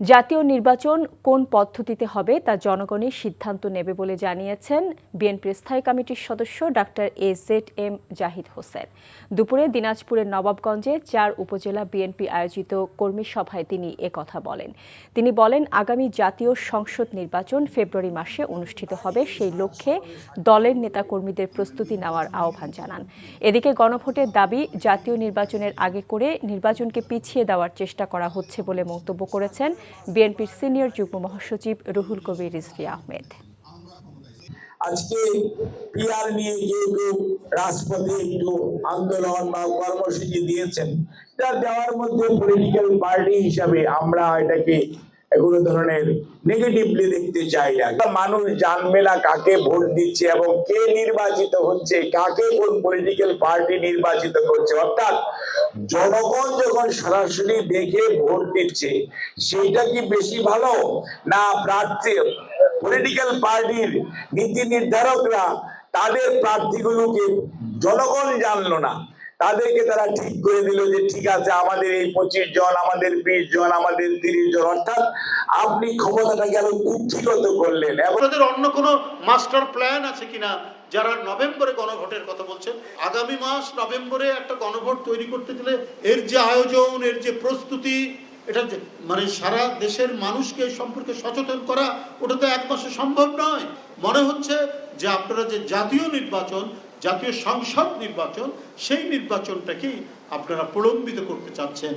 জাতীয় নির্বাচন কোন পদ্ধতিতে হবে তা জনগণই সিদ্ধান্ত নেবে বলে জানিয়েছেন বিএনপির স্থায়ী কমিটির সদস্য doctor A Z M Zahid Hossain. দুপুরে দিনাজপুরের নবাবগঞ্জে চার উপজেলা বিএনপি আয়োজিত কর্মী সভায় তিনি একথা বলেন। তিনি বলেন, আগামী জাতীয় সংসদ নির্বাচন ফেব্রুয়ারি মাসে অনুষ্ঠিত হবে, সেই লক্ষ্যে দলের নেতাকর্মীদের প্রস্তুতি নেওয়ার আহ্বান জানান। এদিকে গণভোটের দাবি, জাতীয় নির্বাচনের আগে করে নির্বাচনকে পিছিয়ে দেওয়ার চেষ্টা করা হচ্ছে বলে মন্তব্য করেছেন বিএনপির সিনিয়র যুগ্ম মহাসচিব রুহুল কবির রিজভি আহমেদ। আজকে পিআর নিয়ে যে লোক রাজপথে একটু আন্দোলন বা কর্মসূচি দিয়েছেন যা দেওয়ার মধ্যে পলিটিক্যাল পার্টি হিসাবে আমরা এটাকে কোনো ধরনের নেগেটিভলি দেখতে চাই না। মানুষ জানবে না কাকে ভোট দিচ্ছে এবং কে নির্বাচিত হচ্ছে, কাকে কোন পলিটিক্যাল পার্টি নির্বাচিত করছে। অর্থাৎ জনগণ যখন সরাসরি দেখে ভোট দিচ্ছে, সেইটা কি বেশি ভালো? না প্রার্থী পলিটিক্যাল পার্টির নীতি নির্ধারকরা তাদের প্রার্থীগুলোকে জনগণ জানলো না। তাদেরকে তারা ঠিক করে দিল যে, ঠিক আছে, আমাদের এই পঁচিশ জন, আমাদের বিশ জন, আমাদের তিরিশ জন, অর্থাৎ আপনি ক্ষমতাটাকে আরও কুক্ষিগত করলেন। আপনাদের অন্য কোনো মাস্টার প্ল্যান আছে কিনা? যারা নভেম্বরে গণভোটের কথা বলছেন, আগামী মাস নভেম্বরে একটা গণভোট তৈরি করতে গেলে এর যে আয়োজন, এর যে প্রস্তুতি, এটা মানে সারা দেশের মানুষকে সম্পর্কে সচেতন করা, ওটা তো এক মাসে সম্ভব নয়। মনে হচ্ছে যে আপনারা যে জাতীয় নির্বাচন জাতীয় সংসদ নির্বাচন সেই নির্বাচনটাকেই আপনারা প্রলম্বিত করতে চাচ্ছেন।